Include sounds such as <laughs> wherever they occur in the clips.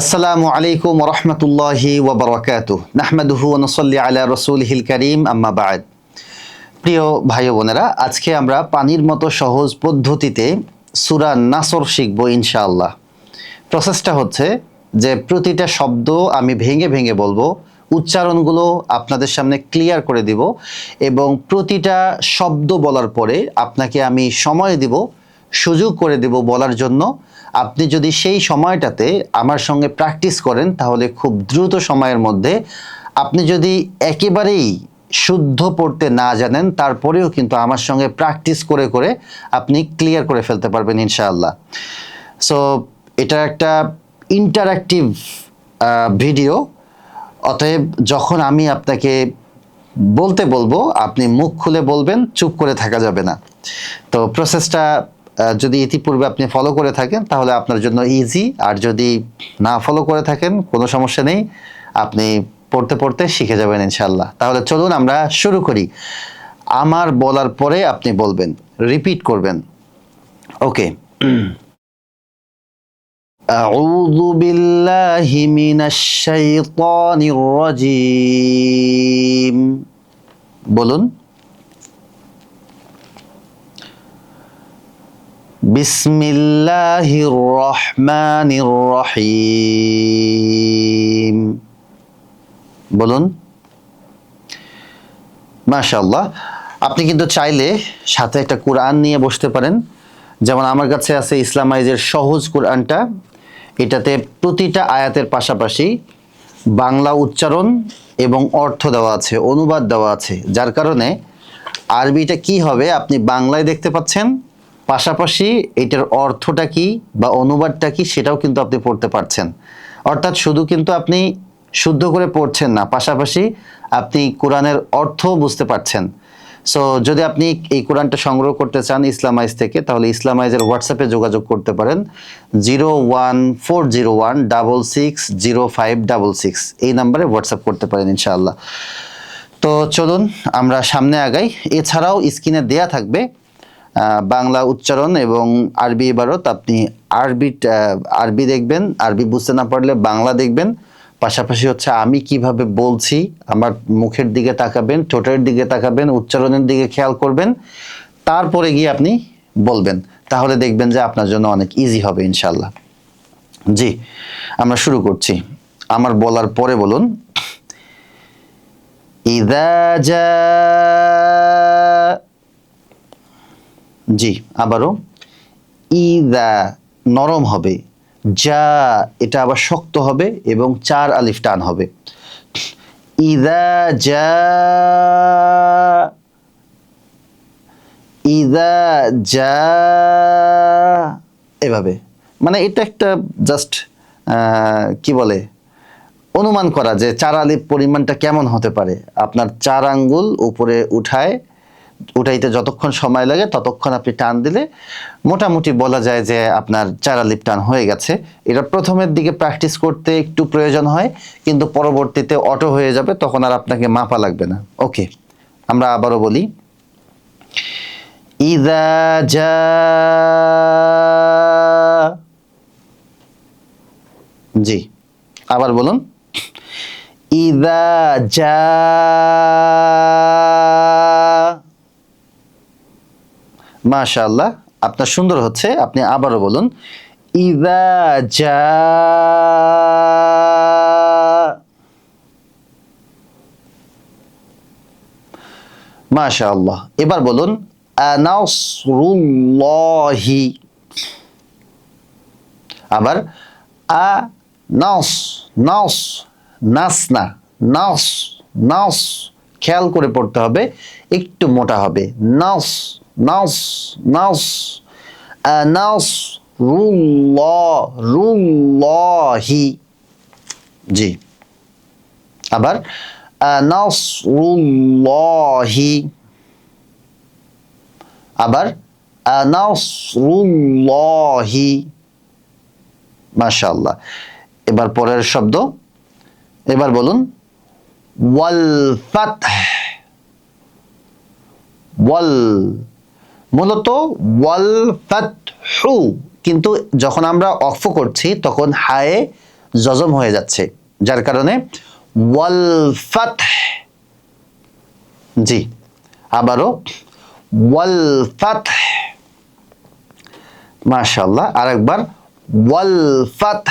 আসসালামু আলাইকুম রহমতুল্লাহি ওবরাকাত নাহমাদুহু নসল্লি আলা রসুলহিল করিম, আম্মা বাদ। প্রিয় ভাই বোনেরা, আজকে আমরা পানির মতো সহজ পদ্ধতিতে সুরা নাসর শিখব ইনশাআল্লাহ। প্রসেসটা হচ্ছে যে প্রতিটা শব্দ আমি ভেঙে ভেঙে বলব, উচ্চারণগুলো আপনাদের সামনে ক্লিয়ার করে দিব এবং প্রতিটা শব্দ বলার পরে আপনাকে আমি সময় দিব সুযোগ করে দেব বলার জন্য। আপনি যদি সেই সময়টাতে আমার সঙ্গে প্র্যাকটিস করেন, তাহলে খুব দ্রুত সময়ের মধ্যে আপনি যদি একেবারেই শুদ্ধ পড়তে না জানেন, তারপরেও কিন্তু আমার সঙ্গে প্র্যাকটিস করে করে আপনি ক্লিয়ার করে ফেলতে পারবেন ইনশাআল্লাহ। সো এটা একটা ইন্টারাক্টিভ ভিডিও অতএব যখন আমি আপনাকে বলতে বলব, আপনি মুখ খুলে বলবেন, চুপ করে থাকা যাবে না। তো প্রসেসটা যদি ইতিপূর্বে আপনি ফলো করে থাকেন তাহলে আপনার জন্য ইজি আর যদি না ফলো করে থাকেন কোনো সমস্যা নেই আপনি পড়তে পড়তে শিখে যাবেন ইনশাল্লাহ তাহলে চলুন আমরা শুরু করি আমার বলার পরে আপনি বলবেন রিপিট করবেন ওকে أعوذ بالله من الشيطان الرجيم বলুন বিসমিল্লাহির রহমানির রহিম। বলুন। মাশাল্লাহ আপনি কিন্তু চাইলে সাথে একটা কোরআন নিয়ে বসতে পারেন। যেমন আমার কাছে আছে ইসলামাইজের সহজ কোরআনটা। এটাতে প্রতিটা আয়াতের পাশাপাশি বাংলা উচ্চারণ এবং অর্থ দেওয়া আছে, অনুবাদ দেওয়া আছে। যার কারণে আরবিটা কি হবে আপনি বাংলায় দেখতে পাচ্ছেন। পাশাপাশি এটার অর্থটা কি বা অনুবাদটা কি সেটাও কিন্তু আপনি পড়তে পারছেন। অর্থাৎ শুধু কিন্তু আপনি শুদ্ধ করে পড়ছেন না, পাশাপাশি আপনি কোরআনের অর্থও বুঝতে পারছেন। সো যদি আপনি এই কোরআনটা সংগ্রহ করতে চান ইসলামাইজ থেকে, তাহলে ইসলামাইজের হোয়াটসঅ্যাপে যোগাযোগ করতে পারেন। Zero one four zero one double six zero five double six এই নাম্বারে হোয়াটসঅ্যাপ করতে পারেন ইনশাআল্লাহ। তো চলুন আমরা সামনে আগাই। এছাড়াও স্ক্রিনে দেয়া থাকবে বাংলা উচ্চারণ এবং আরবি ইবারত আপনি আরবি আরবি দেখবেন, আরবি বুঝতে না পারলে বাংলা দেখবেন। পাশাপাশি হচ্ছে আমি কীভাবে বলছি, আমার মুখের দিকে তাকাবেন, ঠোঁটের দিকে তাকাবেন, উচ্চারণের দিকে খেয়াল করবেন, তারপরে গিয়ে আপনি বলবেন। তাহলে দেখবেন যে আপনার জন্য অনেক ইজি হবে ইনশাল্লাহ জি, আমরা শুরু করছি। আমার বলার পরে বলুন। ইদা জা, আবারও। ইদা নরম হবে যা এটা আবার শক্ত হবে এবং চার আলিফ টান হবে। ইদা যা ইদা যা এভাবে। মানে এটা একটা জাস্ট কি বলে, অনুমান করা যে চার আলিফ পরিমাণটা কেমন হতে পারে। আপনার চার আঙ্গুল উপরে উঠায় উঠাইতে যতক্ষণ সময় লাগে ততক্ষণ আপনি টান দিলে মোটামুটি বলা যায় যে আপনার চার আলিফ টান হয়ে গেছে। এটা প্রথমের দিকে প্র্যাকটিস করতে একটু প্রয়োজন হয়, কিন্তু পরবর্তীতে অটো হয়ে যাবে, তখন আর আপনাকে মাপা লাগবে না। ওকে আমরা আবারও বলি। ইদা যা জি, আবার বলুন। ইদা যা মাশাআল্লাহ, আপনার সুন্দর হচ্ছে, আপনি আবারও বলুন, ইদা যা এবার বলুন, আনাসরুল্লাহি আবার আ নাস নাস নাস না, নাস নাস খেয়াল করে পড়তে হবে একটু মোটা হবে, নাস নাস নাস নাস রুল্লাহ। জি। আবার নাসরুল্লাহি আবার নাসরুল্লাহি মাশাআল্লাহ। এবার পরের শব্দ। এবার বলুন, ওয়াল ফাতহ। ওয়াল মূলত ওয়াল ফাতহু কিন্তু যখন আমরা অক্ফ করছি, তখন হায়ে জজম হয়ে যাচ্ছে। যার কারণে ওয়াল ফাত জি, আবারও ওয়াল ফাত মাশাল্লাহ আরেকবার ওয়াল ফাত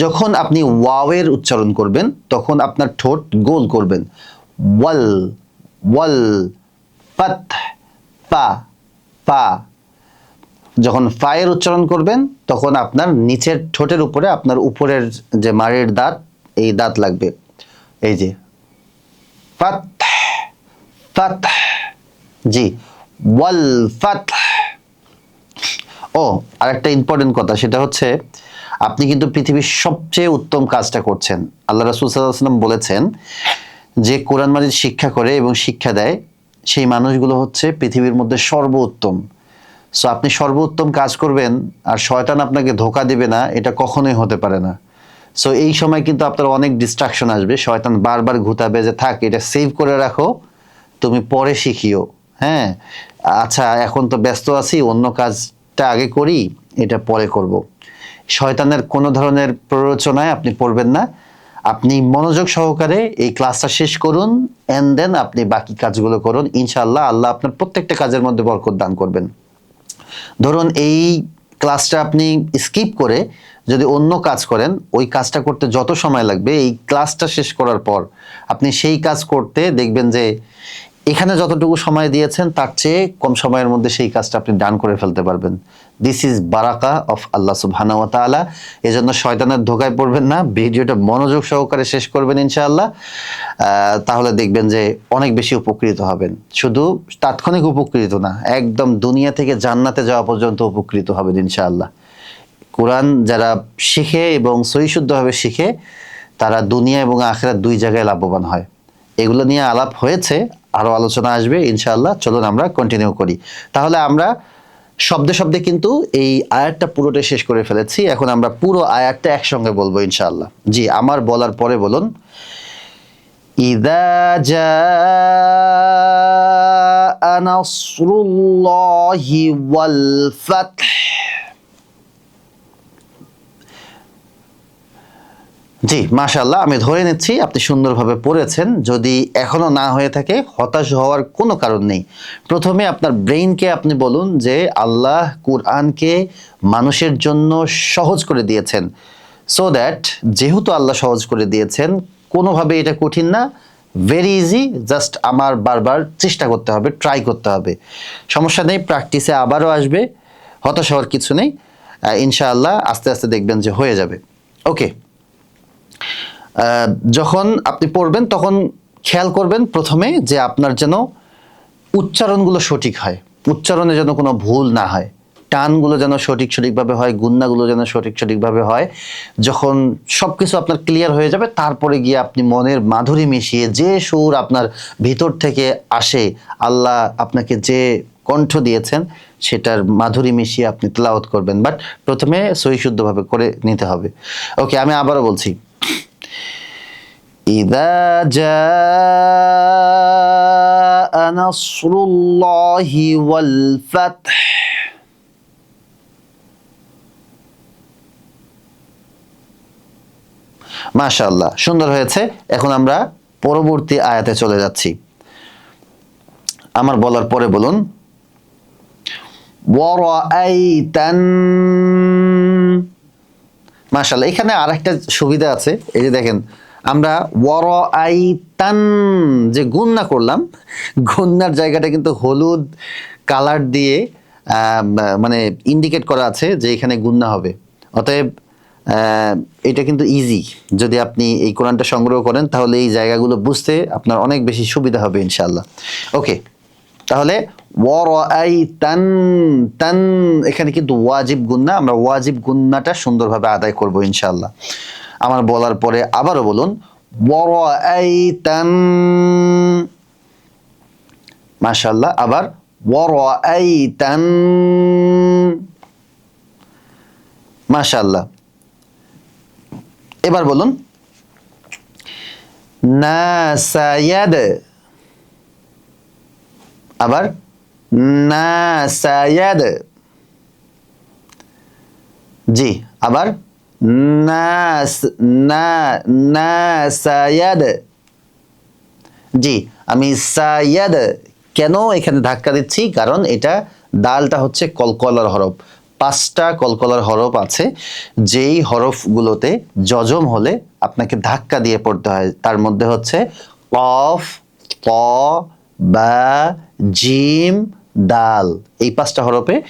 যখন আপনি ওয়াওয়ের উচ্চারণ করবেন, তখন আপনার ঠোঁট গোল করবেন। ওয়াল ওয়াল পাত পা পা। যখন ফায়ের উচ্চারণ করবেন, তখন আপনার নিচের ঠোঁটের উপরে আপনার উপরের যে মাড়ির দাঁত, এই দাঁত লাগবে। এই যে ফাত ফাত জি, ওয়াল ফাত ও, আরেকটা ইম্পর্টেন্ট কথা, সেটা হচ্ছে আপনি কিন্তু পৃথিবীর সবচেয়ে উত্তম কাজটা করছেন। আল্লাহ রাসুল সাল্লাম বলেছেন যে, কোরআন মাজিদ শিক্ষা করে এবং শিক্ষা দেয় সেই মানুষগুলো হচ্ছে পৃথিবীর মধ্যে সর্বোত্তম। সো আপনি সর্বোত্তম কাজ করবেন আর শয়তান আপনাকে ধোকা দেবে না, এটা কখনোই হতে পারে না। সো এই সময় কিন্তু আপনার অনেক ডিস্ট্রাকশন আসবে, শয়তান বারবার ঘুতাবে যে, থাক, এটা সেভ করে রাখো, তুমি পরে শিখিও। হ্যাঁ? আচ্ছা এখন তো ব্যস্ত আছি, অন্য কাজটা আগে করি, এটা পরে করব। শয়তানের কোনো ধরনের প্ররোচনায় আপনি পড়বেন না। আপনি মনোযোগ সহকারে এই ক্লাসটা শেষ করুন অ্যান্ড দেন আপনি বাকি কাজগুলো করুন। ইনশাল্লাহ আল্লাহ আপনার প্রত্যেকটা কাজের মধ্যে বরকত দান করবেন। ধরুন এই ক্লাসটা আপনি স্কিপ করে যদি অন্য কাজ করেন, ওই কাজটা করতে যত সময় লাগবে, এই ক্লাসটা শেষ করার পর আপনি সেই কাজ করতে দেখবেন যে এখানে যতটুকু সময় দিয়েছেন, তার চেয়ে কম সময়ের মধ্যে সেই কাজটা আপনি ডান করে ফেলতে পারবেন। দিস ইজ বারাকা অফ আল্লাহ তাআলা এজন্য শয়তানের ধোকায় পড়বেন না। ভিডিওটা মনোযোগ সহকারে শেষ করবেন ইনশাআল্লাহ। তাহলে দেখবেন যে অনেক বেশি উপকৃত হবেন। শুধু তাৎক্ষণিক উপকৃত না, একদম দুনিয়া থেকে জান্নাতে যাওয়া পর্যন্ত উপকৃত হবেন ইনশাআল্লাহ। কোরআন যারা শিখে এবং সহিশুদ্ধভাবে শিখে, তারা দুনিয়া এবং আখেরা দুই জায়গায় লাভবান হয়। এগুলো নিয়ে আলাপ হয়েছে আরও আলোচনা আসবে ইনশাআল্লাহ চলুন আমরা কন্টিনিউ করি তাহলে আমরা শব্দে শব্দে কিন্তু এই আয়াতটা পুরোটা শেষ করে ফেলেছি এখন আমরা পুরো আয়াতটা একসঙ্গে বলবো ইনশাআল্লাহ জি আমার বলার পরে বলুন إذا جاء نصر الله والفتح জি মাশাল্লাহ আমি ধরে নিচ্ছি আপনি সুন্দরভাবে পড়েছেন। যদি এখনও না হয়ে থাকে, হতাশ হওয়ার কোনো কারণ নেই। প্রথমে আপনার ব্রেইনকে আপনি বলুন যে, আল্লাহ কুরআনকে মানুষের জন্য সহজ করে দিয়েছেন। সো দ্যাট যেহেতু আল্লাহ সহজ করে দিয়েছেন, কোনোভাবে এটা কঠিন না। ভেরি ইজি জাস্ট আমার বারবার চেষ্টা করতে হবে ট্রাই করতে হবে। সমস্যা নেই প্র্যাকটিসে আবারও আসবে। হতাশ হওয়ার কিছু নেই। ইনশাআল্লাহ, আস্তে আস্তে দেখবেন যে হয়ে যাবে। ওকে যখন আপনি পড়বেন, তখন খেয়াল করবেন প্রথমে যে আপনার যেন উচ্চারণগুলো সঠিক হয়। উচ্চারণে যেন কোনো ভুল না হয়। টানগুলো যেন সঠিক সঠিকভাবে হয় গুন্নাগুলো যেন সঠিক সঠিকভাবে হয়। যখন সব কিছু আপনার ক্লিয়ার হয়ে যাবে, তারপরে গিয়ে আপনি মনের মাধুরী মিশিয়ে যে সুর আপনার ভিতর থেকে আসে, আল্লাহ আপনাকে যে কণ্ঠ দিয়েছেন, সেটার মাধুরী মিশিয়ে আপনি তেলাওয়াত করবেন। বাট প্রথমে সহিশুদ্ধভাবে করে নিতে হবে। ওকে আমি আবারও বলছি। إذا جاء نصر الله والفتح মাশাআল্লাহ সুন্দর হয়েছে এখন আমরা পরবর্তী আয়াতে চলে যাচ্ছি আমার বলার পরে বলুন ওয়ারাআইতান মাশাল্লাহ এখানে আরেকটা সুবিধা আছে, এই যে দেখেন, আমরা ওয়ার আই তান যে গুন্না করলাম, গুন্নার জায়গাটা কিন্তু হলুদ কালার দিয়ে মানে ইন্ডিকেট করা আছে যে এখানে গুন্না হবে। অতএব এটা কিন্তু ইজি যদি আপনি এই কোরআনটা সংগ্রহ করেন, তাহলে এই জায়গাগুলো বুঝতে আপনার অনেক বেশি সুবিধা হবে ইনশাল্লাহ ওকে তাহলে তান এখানে কিন্তু ওয়াজিব গুন্না, আমরা ওয়াজিব গুন্নাটা সুন্দরভাবে আদায় করব ইনশাআল্লাহ। আমার বলার পরে আবারও বলুন ওয়ারাই তান মাশাআল্লাহ, আবার ওয়ারাই তান মাশাআল্লাহ। এবার বলুন নাসায়াদ আবার নাসায়াদ জি, আবার নাস না নাসায়াদ জি, আমি সায়াদ কেন এখানে ধাক্কা দিচ্ছি? কারণ এটা দালটা হচ্ছে কলকলার হরফ। পাঁচটা কলকলার হরফ আছে, যেই হরফগুলোতে যজম হলে আপনাকে ধাক্কা দিয়ে পড়তে হয়। তার মধ্যে হচ্ছে কফ, ক বা, জিম দাল এই পাঁচটা হরফে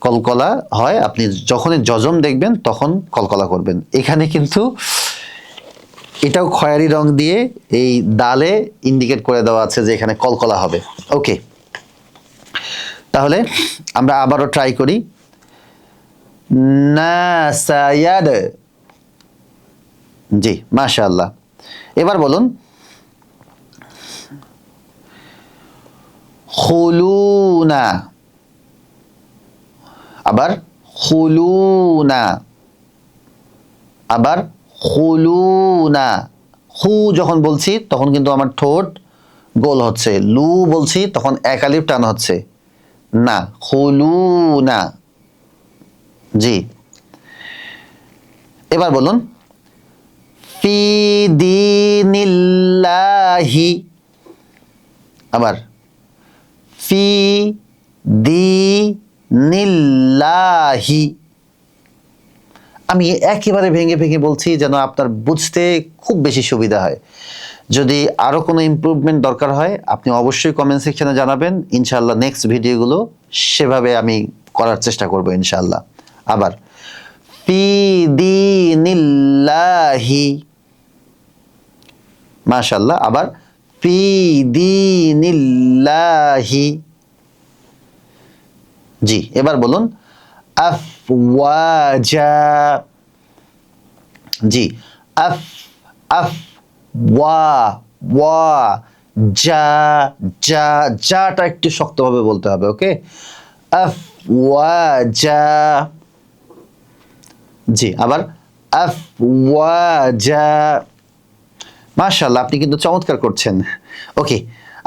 কলকলা হয়। আপনি যখনই যজম দেখবেন, তখন কলকলা করবেন। এখানে কিন্তু এটাও খয়ারি রং দিয়ে এই দালে ইন্ডিকেট করে দেওয়া আছে যে এখানে কলকলা হবে। ওকে। তাহলে আমরা আবারও ট্রাই করি। নাসায়াদ জি, মাশাআল্লাহ। এবার বলুন খুলুনা। আবার খুলুনা। আবার খুলুনা। হু যখন বলছি, তখন কিন্তু আমার ঠোঁট গোল হচ্ছে। লু বলছি, তখন একালিপ টান হচ্ছে। না, খুলুনা। জি। এবার বলুন। ফি আবার ফি দিনিল্লাহি। আমি একেবারে ভেঙে ভেঙে বলছি যেন আপনার বুঝতে খুব বেশি সুবিধা হয়। যদি আরও কোনো ইমপ্রুভমেন্ট দরকার হয়, আপনি অবশ্যই কমেন্ট সেকশনে জানাবেন। ইনশাআল্লাহ নেক্সট ভিডিওগুলো সেভাবে আমি করার চেষ্টা করব ইনশাআল্লাহ। আবার, ফি দিনিল্লাহি। মাশাআল্লাহ, আবার জি, এবার বলুন জি, আফ আফ, ওয়া ওয়া যা যা যাটা একটু শক্তভাবে বলতে হবে, ওকে? আফ ওয়া যা জি, আবার আফ ওয়া যা মাশাল্লাহ আপনি কিন্তু চমৎকার করছেন। ওকে,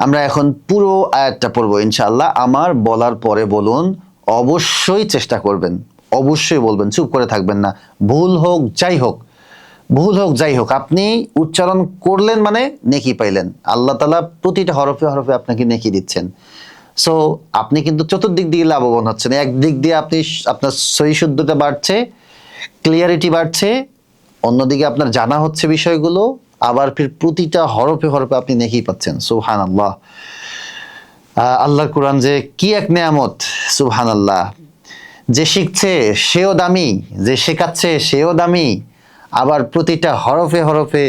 আমরা এখন পুরো আয়াতটা পড়ব ইনশাল্লাহ আমার বলার পরে বলুন, অবশ্যই চেষ্টা করবেন, অবশ্যই বলবেন, চুপ করে থাকবেন না। ভুল হোক, যাই হোক, ভুল হোক, যাই হোক, আপনি উচ্চারণ করলেন মানে নেকি পাইলেন। আল্লাহ তালা প্রতিটা হরফে হরফে আপনাকে নেকি দিচ্ছেন। সো আপনি কিন্তু চতুর্দিক দিয়ে লাভবান হচ্ছেন। একদিক দিয়ে আপনি আপনার সহি শুদ্ধতা বাড়ছে ক্লিয়ারিটি বাড়ছে, অন্যদিকে আপনার জানা হচ্ছে বিষয়গুলো আবার ফির প্রতিটা হরফে হরফে আপনি নেকি পাচ্ছেন সুহান আল্লাহ আল্লাহর কোরআন যে কি এক নেয়ামত সুহান আল্লাহ যে শিখছে সেও দামি, যে শেখাচ্ছে সেও দামি, আবার প্রতিটা হরফে হরফে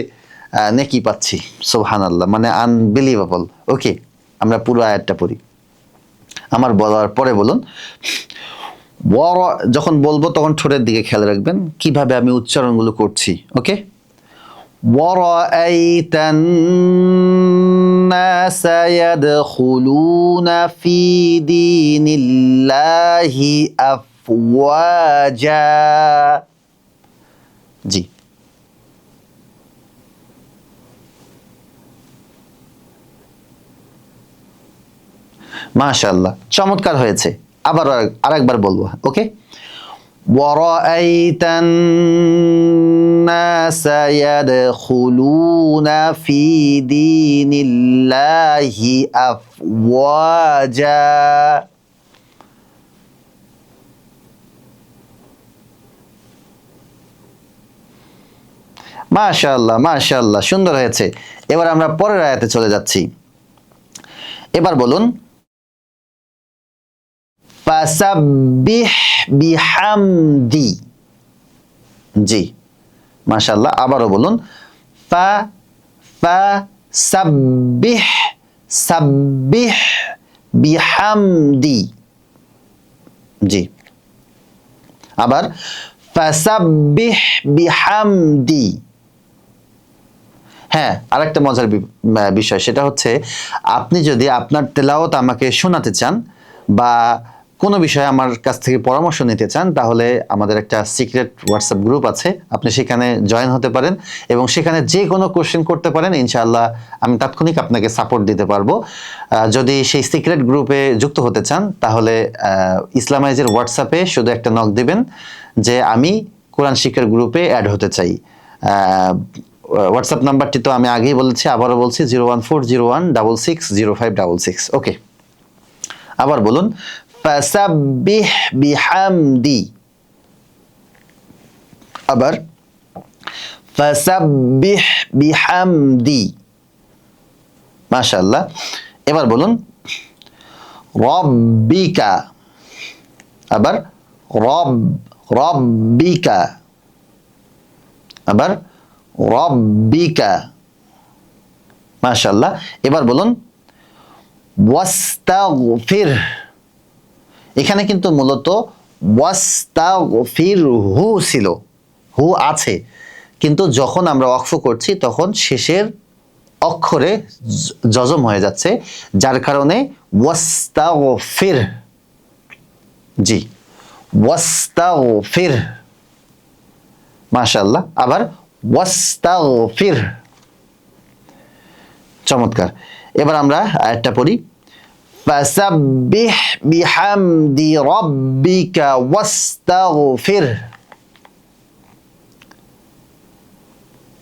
নেকি পাচ্ছি সুহান আল্লাহ মানে আনবিলিভেবল ওকে আমরা পুরো আয়াতটা পড়ি। আমার বলার পরে বলুন। যখন বলব তখন ঠোঁটের দিকে খেয়াল রাখবেন, কীভাবে আমি উচ্চারণগুলো করছি ওকে ورأيت الناس يدخلون في دين الله أفواجا জি মাশাআল্লাহ চমৎকার হয়েছে আবার আরেকবার বলবো ওকে ورأيت الناس يدخلون في دين الله أفواجا মাশাআল্লাহ মাশাআল্লাহ সুন্দর হয়েছে এবার আমরা পরের আয়াতে চলে যাচ্ছি এবার বলুন ফাসাব্বিহ বিহামদি জি, মাশাআল্লাহ, আবারও বলুন। ফা সাব্বিহ বিহামদি। জি। আবার, ফাসাব্বিহ বিহামদি। হ্যাঁ আরেকটা মজার বিষয়, সেটা হচ্ছে, আপনি যদি আপনার তেলাওয়াত আমাকে শোনাতে চান বা কোনো বিষয়ে আমার কাছ থেকে পরামর্শ নিতে চান, তাহলে আমাদের একটা সিক্রেট হোয়াটসঅ্যাপ গ্রুপ আছে। আপনি সেখানে জয়েন হতে পারেন এবং সেখানে যে কোনো কোশ্চেন করতে পারেন, ইনশাআল্লাহ আমি তাৎক্ষণিক আপনাকে সাপোর্ট দিতে পারব। যদি সেই সিক্রেট গ্রুপে যুক্ত হতে চান, তাহলে ইসলামাইজের হোয়াটসঅ্যাপে শুধু একটা নক দিবেন যে, আমি কোরআন শিক্ষার গ্রুপে অ্যাড হতে চাই। হোয়াটসঅ্যাপ নাম্বারটি তো আমি আগেই বলেছি, আবারও বলছি zero one four zero one double six zero five double six okay আবার বলুন ফাসাব্বিহ বিহামদি আবার ফাসাব্বিহ বিহামদি মাশাআল্লাহ এবার বলুন রব্বিকা আবার রব রব্বিকা আবার রব্বিকা মাশাআল্লাহ এবার বলুন ওয়াস্তাগফির এখানে কিন্তু মূলত ওয়াস্তাগফির হু ছিল, হু আছে। কিন্তু যখন আমরা অক্ফ করছি, তখন শেষের অক্ষরে জজম হয়ে যাচ্ছে, যার কারণে ওয়াস্তাগফির, জি, ওয়াস্তাগফির, মাশাআল্লাহ। আবার ওয়াস্তাগফির, চমৎকার। এবার আমরা আরেকটা পড়ি। ফাসাব্বিহ বিহামদি রাব্বিকা ওয়াস্তাগফির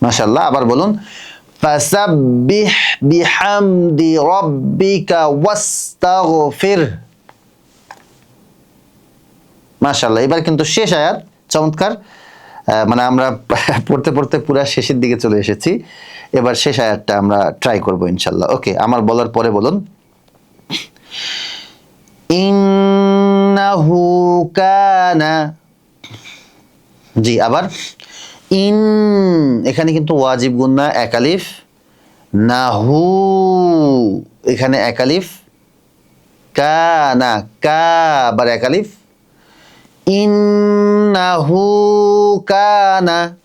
মাশাআল্লাহ, আবার বলুন ফাসাব্বিহ বিহামদি রাব্বিকা ওয়াস্তাগফির মাশাআল্লাহ, এবার কিন্তু শেষ আয়াত, চমৎকার। মানে আমরা <laughs> পড়তে পড়তে পুরো শেষের দিকে চলে এসেছি। এবার শেষ আয়াতটা আমরা ট্রাই করব ইনশাল্লাহ ওকে আমার বলার পরে বলুন। ইন্নাহু কানা। জি, আবার। ইন, এখানে কিন্তু ওয়াজিব গুন্না একালিফ নাহু, এখানে একালিফ কানা, কা, আবার একালিফ ইন্নাহু কানা।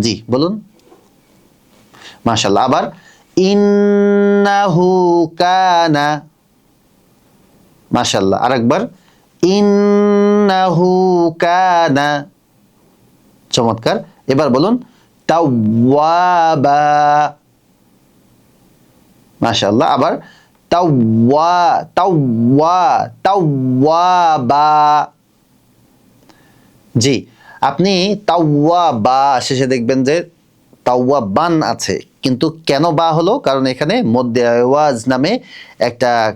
জি, বলুন। মাশাল্লাহ আবার। ইন্নাহু কানা। মাশাল্লাহ আরেকবার, ইন্নাহু কানা। চমৎকার। এবার বলুন, তাওয়াবা। মাশাল্লাহ আবার, তাওয়া তাওয়া, তাওয়াবা। জি, আপনি তাওয়া শেষে দেখবেন যে তাওয়া বান আছে। কিন্তু কেন বা হলো? কারণ এখানে মধ্যে আওয়াজ নামে একটা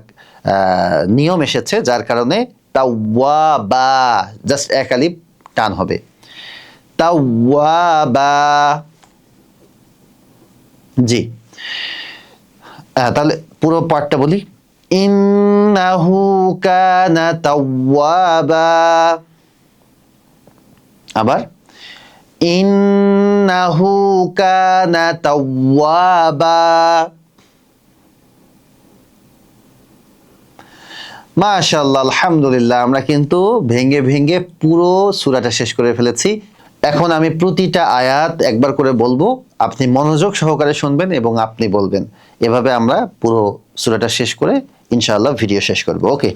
নিয়ম এসেছে, যার কারণে তাওয়া বা জাস্ট একালিপ টান হবে। তাওয়া বা জি তাহলে পুরো পার্টটা বলি। ইন্নাহু কানা তাওয়াবা। আবার, ইন্নাহু কানা তাওয়াবা। মাশাআল্লাহ, আলহামদুলিল্লাহ, আমরা কিন্তু ভেঙে ভেঙ্গে পুরো সূরাটা শেষ করে ফেলেছি। এখন আমি প্রতিটা আয়াত একবার করে বলব, আপনি মনোযোগ সহকারে শুনবেন এবং আপনি বলবেন। এভাবে আমরা পুরো সূরাটা শেষ করে ইনশাআল্লাহ ভিডিও শেষ করব। ওকে,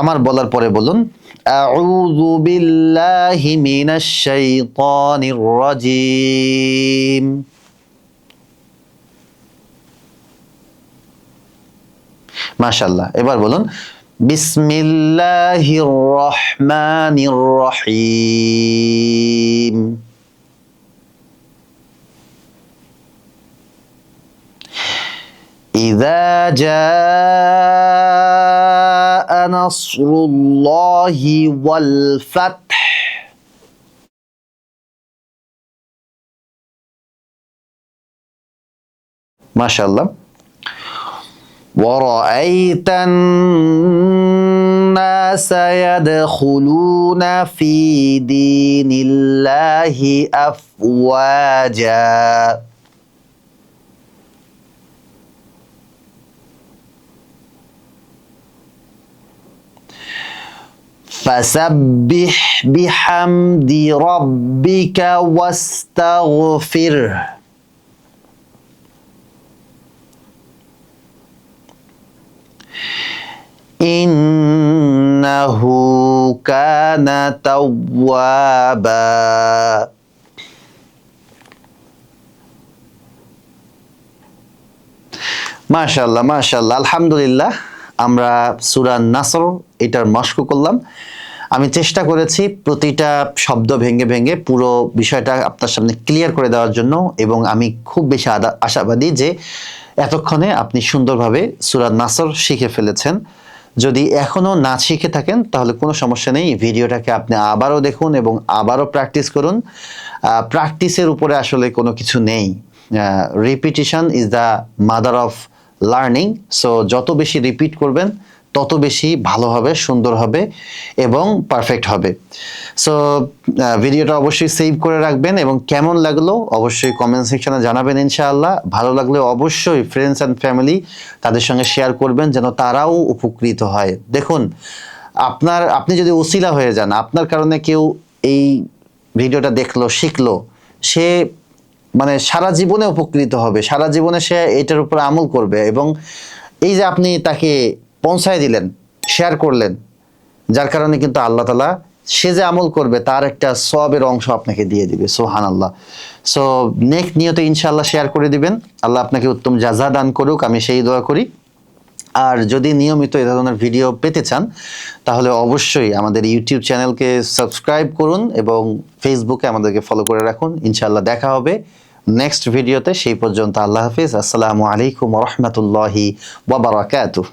আমার বলার পরে বলুন, আউযু বিল্লাহি মিনাশ শাইতানির রাজিম। মাশাআল্লাহ এবার বলুন বিসমিল্লাহির রহমানির রহিম إذا جاء نصر الله والفتح ما شاء الله ورأيت الناس يدخلون في دين الله أفواجا فسبح بحمد ربك واستغفره ইন্নাহু কানা আলহামদুলিল্লাহ, আমরা সুরা নাসর, এটার মস্ক করলাম। আমি চেষ্টা করেছি প্রতিটা শব্দ ভেঙে ভেঙে পুরো বিষয়টা আপনার সামনে ক্লিয়ার করে দেওয়ার জন্য এবং আমি খুব বেশি আশাবাদী যে এতক্ষণে আপনি সুন্দরভাবে সুরা নাসর শিখে ফেলেছেন। যদি এখনও না শিখে থাকেন, তাহলে কোনো সমস্যা নেই। ভিডিওটাকে আপনি আবারও দেখুন এবং আবারও প্র্যাকটিস করুন। প্র্যাকটিসের উপরে আসলে কোনো কিছু নেই। Repetition is the mother of learning so যত বেশি রিপিট করবেন তত বেশি ভালো হবে, সুন্দর হবে এবং পারফেক্ট হবে। সো ভিডিওটা অবশ্যই সেভ করে রাখবেন এবং কেমন লাগল অবশ্যই কমেন্ট সেকশনে জানাবেন ইনশাআল্লাহ। ভালো লাগলে অবশ্যই ফ্রেন্ডস অ্যান্ড ফ্যামিলি তাদের সঙ্গে শেয়ার করবেন যেন তারাও উপকৃত হয়। দেখুন, আপনার, আপনি যদি ওসিলা হয়ে যান, আপনার কারণে কেউ এই ভিডিওটা দেখল, শিখলো, সে মানে সারা জীবনে উপকৃত হবে, সারা জীবনে সে এটার উপর আমল করবে এবং এই যে আপনি তাকে পৌঁছায় দিলেন শেয়ার করলেন। যার কারণে কিন্তু আল্লাহ তালা সে যে আমল করবে তার একটা সবের অংশ আপনাকে দিয়ে দিবে সোহান আল্লাহ সো নেক নিয়ত ইনশাআল্লাহ শেয়ার করে দিবেন। আল্লাহ আপনাকে উত্তম যাজা দান করুক, আমি সেই দোয়া করি। আর যদি নিয়মিত এ ধরনের ভিডিও পেতে চান, তাহলে অবশ্যই আমাদের ইউটিউব চ্যানেলকে সাবস্ক্রাইব করুন এবং ফেসবুকে আমাদেরকে ফলো করে রাখুন। ইনশাআল্লাহ দেখা হবে নেক্সট ভিডিওতে সেই পর্যন্ত আল্লাহ হাফিজ। আসসালামু আলাইকুম রহমতুল্লাহি ওবরাকাতুহ